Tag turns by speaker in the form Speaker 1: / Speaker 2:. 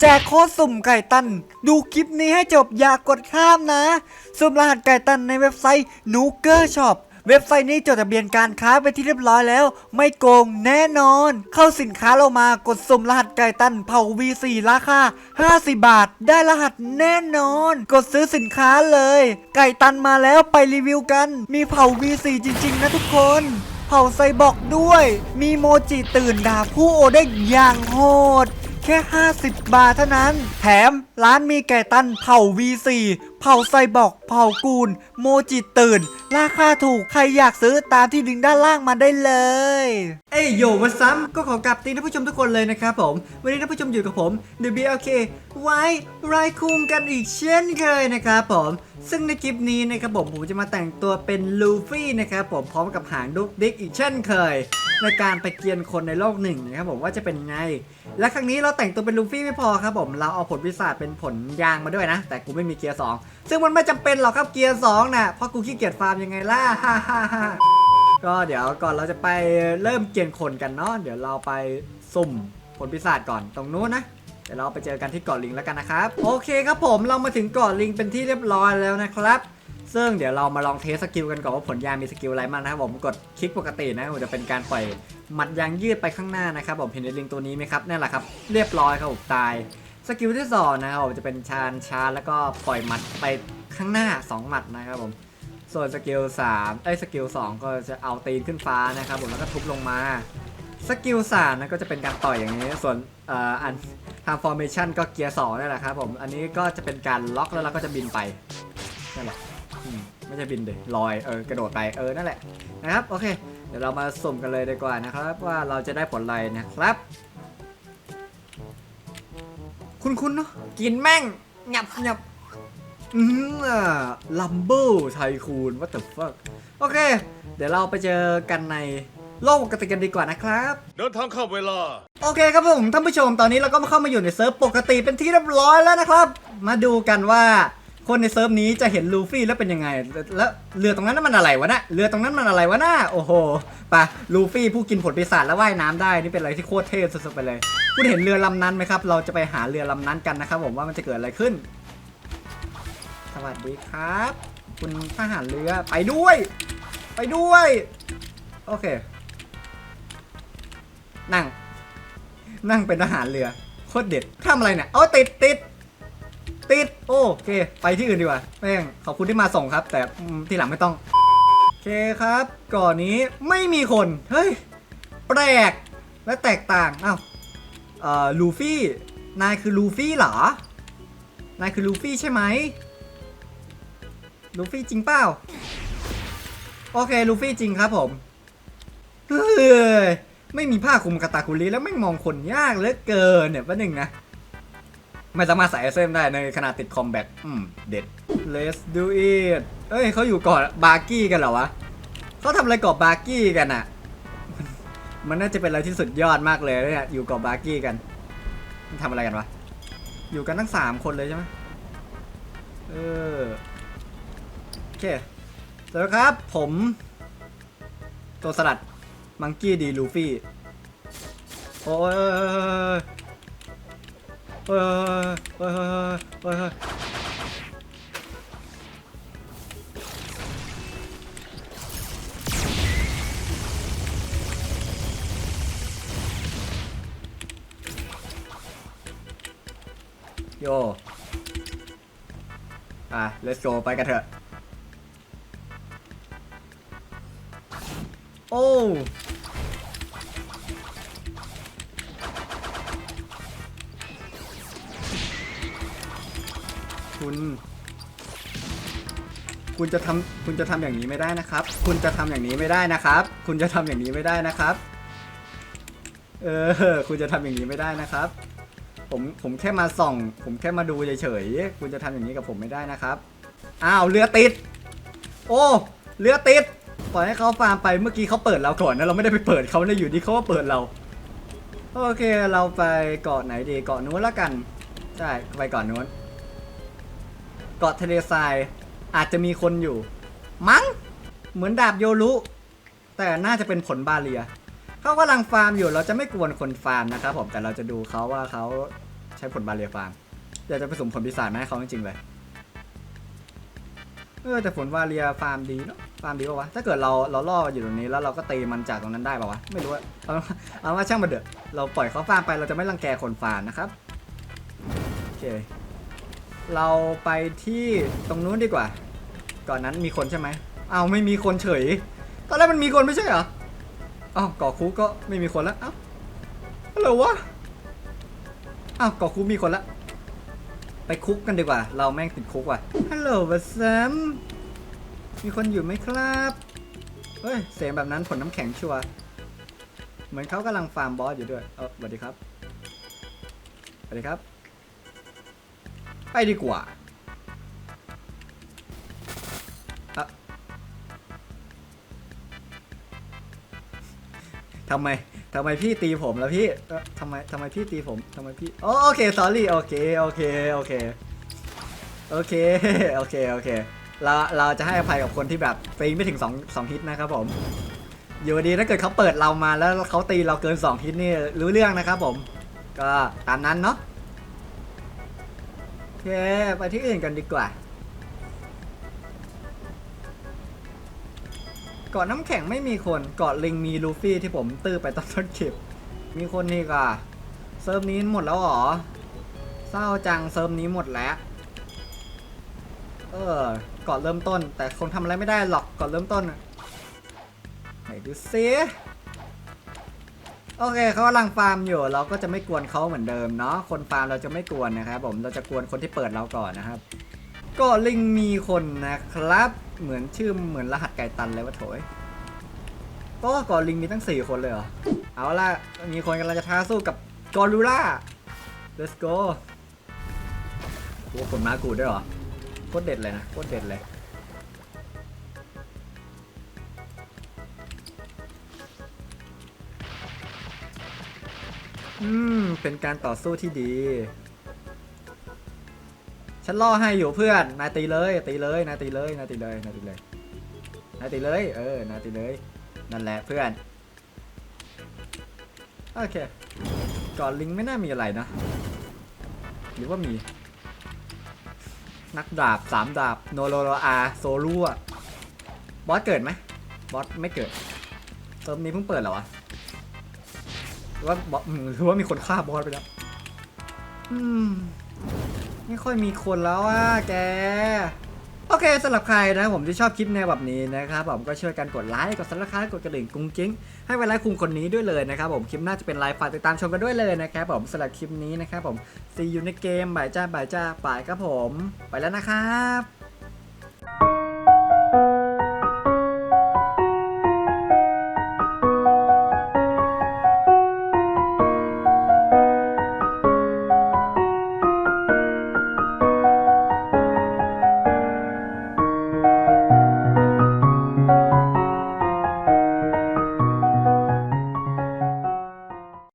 Speaker 1: แจกโค้ดสุ่มไก่ตัน ดูคลิปนี้ให้จบอย่ากกดข้ามนะ สุ่มรหัสไก่ตันในเว็บไซต์นูเกอร์ช็อปเว็บไซต์นี้จดทะเบียนการค้าไปที่เรียบร้อยแล้ว ไม่โกงแน่นอน เข้าสินค้าเรามากดสุ่มรหัสไก่ตันเผา V4 ราคา 50 บาท ได้รหัสแน่นอน กดซื้อสินค้าเลย ไก่ตันมาแล้วไปรีวิวกัน มีเผา V4 จริง ๆ นะทุกคนเผาไซบอกด้วย มีโมจิตื่นดาผู้โอได้อย่างโหด แค่ 50 บาทเท่านั้น แถมร้านมีไก่ตันเผา V4 เผาไซบอกเผากูล โมจิตื่น ราคาถูก ใครอยากซื้อตามที่ลิงก์ด้านล่างมาได้เลย เอ้ยโยวันซ้ำก็ขอกลับตีนท่านผู้ชมทุกคนเลยนะครับผม วันนี้ท่านผู้ชมอยู่กับผม WBLK ไว้ไรคุงกันอีกเช่นเคยนะครับผม ซึ่งในคลิปนี้นะครับผมผมจะมาแต่งตัวเป็นลูฟี่นะครับผมพร้อมกับหางดุกดิกอีกเช่นเคยในการไปเกียนคนในโลกหนึ่งนะครับผมว่าจะเป็นไง และครั้งนี้เราแต่งตัวเป็นลูฟี่ไม่พอครับผมเราเอาผลวิสาจเป็นผลยางมาด้วยนะ แต่กูไม่มีเกียร์สองซึ่งมันไม่จำเป็นหรอกครับเกียร์สองน่ะเพราะกูขี้เกียจฟาร์มยังไงล่ะฮ่าฮ่าฮ่าก็เดี๋ยวก่อนเราจะไปเริ่มเกียนคนกันเนาะเดี๋ยวเราไปสุ่มผลพิศาจก่อนตรงนู้นนะเดี๋ยวเราไปเจอกันที่เกาะลิงแล้วกันนะครับโอเคครับผมเรามาถึงเกาะลิงเป็นที่เรียบร้อยแล้วนะครับซึ่งเดี๋ยวเรามาลองเทสสกิลกันก่อนว่าผลยางมีสกิลอะไรบ้างนะครับผมกดคลิกปกตินะมันจะเป็นการปล่อยหมัดยางยืดไปข้างหน้านะครับผมเห็นในลิงตัวนี้ไหมครับนั่นแหละครับ เรียบร้อยครับผมตาย สกิลที่สองนะครับผมจะเป็นชานชาร์แล้วก็ปล่อยหมัดไปข้างหน้าสองหมัดนะครับผม ส่วนสกิล3ไอ้สกิล2ก็จะเอาตีนขึ้นฟ้านะครับผมแล้วก็ทุบลงมา สกิลสามนะก็จะเป็นการต่อยอย่างนี้ ส่วนเอ่ออันทางฟอร์เมชันก็เกียร์สองนั่แหละครับผมอันนี้ก็จะเป็นการล็อกแล้วเราก็จะบินไปนั่นแหละไม่ใช่บินเดยลอยเออกระโดดไปเออนั่นแหละนะครับโอเค เดี๋ยวเรามาสุ่มกันเลยดีกว่านะครับ ว่าเราจะได้ผลอะไรนะครับ คุณคุณเนาะกินแม่งหยับหยับอืมอะลัมเบิลไทคูน what the fuck โอเค เดี๋ยวเราไปเจอกันในโลกปกติกันดีกว่านะครับ
Speaker 2: เดินทางเข้าเวลา
Speaker 1: โอเคครับผมท่านผู้ชมตอนนี้เราก็มาเข้ามาอยู่ในเซิร์ฟปกติเป็นที่เรียบร้อยแล้วนะครับ มาดูกันว่า คนในเซิร์ฟนี้จะเห็นลูฟี่แล้วเป็นยังไง แล้วเรือตรงนั้นมันอะไรวะนะเรือตรงนั้นมันอะไรวะนะโอ้โหปะลูฟี่ผู้กินผลปีศาจแล้วว่ายน้ำได้นี่เป็นอะไรที่โคตรเท่สุดๆไปเลย คุณเห็นเรือลำนั้นไหมครับ เราจะไปหาเรือลำนั้นกันนะครับ ผมว่ามันจะเกิดอะไรขึ้น สวัสดีครับ คุณทหารเรือไปด้วย ไปด้วย โอเค นั่ง นั่งเป็นทหารเรือโคตรเด็ดทำอะไรเนี่ยเอาติดติด ติดโอเค ไปที่อื่นดีกว่าแม่งขอบคุณที่มาส่งครับ แต่ที่หลังไม่ต้อง โอเคครับ ก่อนนี้ไม่มีคน เฮ้ย แปลก และแตกต่างอ้าวเอ่อลูฟี่ นายคือลูฟี่เหรอ นายคือลูฟี่ใช่ไหมลูฟี่จริงเปล่า โอเคลูฟี่จริงครับผมเฮ้ยไม่มีผ้าคลุมกาตาคุริแล้วไม่มองคนยากเหลือเกินเนี่ยประหนึ่งนะ ไม่สามารถใส่ไอเซมได้ในขณะติดคอมแบทอืม เด็ด let's do it เอ้ยเขาอยู่เกาะบาร์กี้กันเหรอวะเขาทำอะไรเกาะบาร์กี้กันอะมันน่าจะเป็นอะไรที่สุดยอดมากเลยเนี่ยอยู่เกาะบาร์กี้กันมันทำอะไรกันวะ อยู่กันทั้งสามคนเลยใช่ไหมเออโอเคสวัสดีครับ ผมตัวสลัดมังกี้ดีลูฟี่ โอ้ย โอ้ยโอ้ยโอ้ยโอ้ยโยอะ let's go ไปกันเถอะ โอ้ คุณ คุณจะทำคุณจะทำอย่างนี้ไม่ได้นะครับ คุณจะทำอย่างนี้ไม่ได้นะครับ คุณจะทำอย่างนี้ไม่ได้นะครับ เออ คุณจะทำอย่างนี้ไม่ได้นะครับ ผมผมแค่มาส่อง ผมแค่มาดูเฉยๆคุณจะทำอย่างนี้กับผมไม่ได้นะครับอ้าวเรือติด โอ้เรือติดปล่อยให้เขาฟาร์มไปเมื่อกี้เขาเปิดเราก่อนนะเราไม่ได้ไปเปิดเขานะอยู่ดีเขาก็เปิดเรา โอเคเราไปเกาะไหนดีเกาะนู้นละกันใช่ไปเกาะนู้น เกาะทะเลทรายอาจจะมีคนอยู่ มั้ง เหมือนดาบโยรุแต่น่าจะเป็นผลบาเลียเขากำลังฟาร์มอยู่เราจะไม่กวนคนฟาร์มนะครับผมแต่เราจะดูเขาว่าเขาใช้ผลบาเรียฟาร์มอยากจะผสมผลปีศาจมาให้เขาจริงๆเลยเออแต่ผลบาเรียฟาร์มดีเนาะฟาร์มดีป่าวะถ้าเกิดเราเราล่ออยู่ตรงนี้แล้วเราก็ตีมันจากตรงนั้นได้ป่าวะไม่รู้เอาเอาว่าช่างมันเถอะเราปล่อยเขาฟาร์มไปเราจะไม่รังแกคนฟาร์มนะครับโอเค เราไปที่ตรงนู้นดีกว่า ก่อนนั้นมีคนใช่ไหมเอาไม่มีคนเฉย ตอนแรกมันมีคนไม่ใช่เหรออ้าวก่อคุกก็ไม่มีคนแล้วอ้าวอะไรวะอ้าวก่อคุกมีคนละ ไปคุกกันดีกว่า เราแม่งติดคุกว่ะฮัลโหลวัสซัมมีคนอยู่ไหมครับเฮ้ยเสียงแบบนั้นผลน้ำแข็งชัวร์เหมือนเขากำลังฟาร์มบอสอยู่ด้วย เออสวัสดีครับ สวัสดีครับ ไปดีกว่าทำไมทำไมพี่ตีผมแล้วพี่ทำไมทำไมพี่ตีผมทำไมพี่ โอเคสอรี่โอเค โอเค โอเค โอเค โอเค โอเค เรา เราจะให้อภัยกับคนที่แบบตีไม่ถึง2 2ฮิตนะครับผม อยู่ดีถ้าเกิดเขาเปิดเรามาแล้วเขาตีเราเกิน 2 ฮิตนี่รู้เรื่องนะครับผม ก็ตามนั้นเนาะ เค ไปที่อื่นกันดีกว่า เกาะน้ำแข็งไม่มีคน เกาะลิงมีลูฟี่ที่ผมตื้อไปตอนต้นคลิป มีคนนี่ก่ะเซิร์ฟนี้หมดแล้วหรอ เศร้าจังเซิร์ฟนี้หมดแล้ว เออเกาะเริ่มต้น แต่คงทำอะไรไม่ได้หรอกเกาะเริ่มต้นไหนดูซิ โอเคเขากำลังฟาร์มอยู่ เราก็จะไม่กวนเขาเหมือนเดิมเนาะคนฟาร์มเราจะไม่กวนนะครับผมเราจะกวนคนที่เปิดเราก่อนนะครับ ก็ลิงมีคนนะครับ เหมือนชื่อเหมือนรหัสไก่ตันเลยวะโถยก็กอลิงมีตั้ง 4 คนเลยเหรอ เอาล่ะ มีคนกำลังจะท้าสู้กับกอรูล่า let's go โอ้คนมากูด้วยเหรอ โคตรเด็ดเลยนะ โคตรเด็ดเลย อืม เป็นการต่อสู้ที่ดี ฉันล่อให้อยู่เพื่อน นายตีเลย ตีเลย นายตีเลย นายตีเลย นายตีเลย นายตีเลย เออ นายตีเลย นั่นแหละเพื่อน โอเค ก่อนลิงไม่น่ามีอะไรนะ หรือว่ามี นักดาบสามดาบ โนโลโรอาโซลูอะบอสเกิดไหมบอสไม่เกิดเติมนี้เพิ่งเปิดเหรอวะหรือ ว่าบอสหรือว่ามีคนฆ่าบอสไปแล้ว อืม ไม่ค่อยมีคนแล้วอะแก โอเคสำหรับใครนะผมที่ชอบคลิปแนวแบบนี้นะครับผมก็ช่วยกันกดไลค์กดซับสไครต์กดกระดิ่งกุ้งกิ้ง ให้เวลาคุมคนนี้ด้วยเลยนะครับผมคลิปหน้าจะเป็นไลฟ์ฝากติดตามชมกันด้วยเลยนะครับผมสำหรับคลิปนี้นะครับผมซีอยู่ในเกมบ่ายจ้าบ่ายจ้าบ่ายครับผม ไปแล้วนะครับ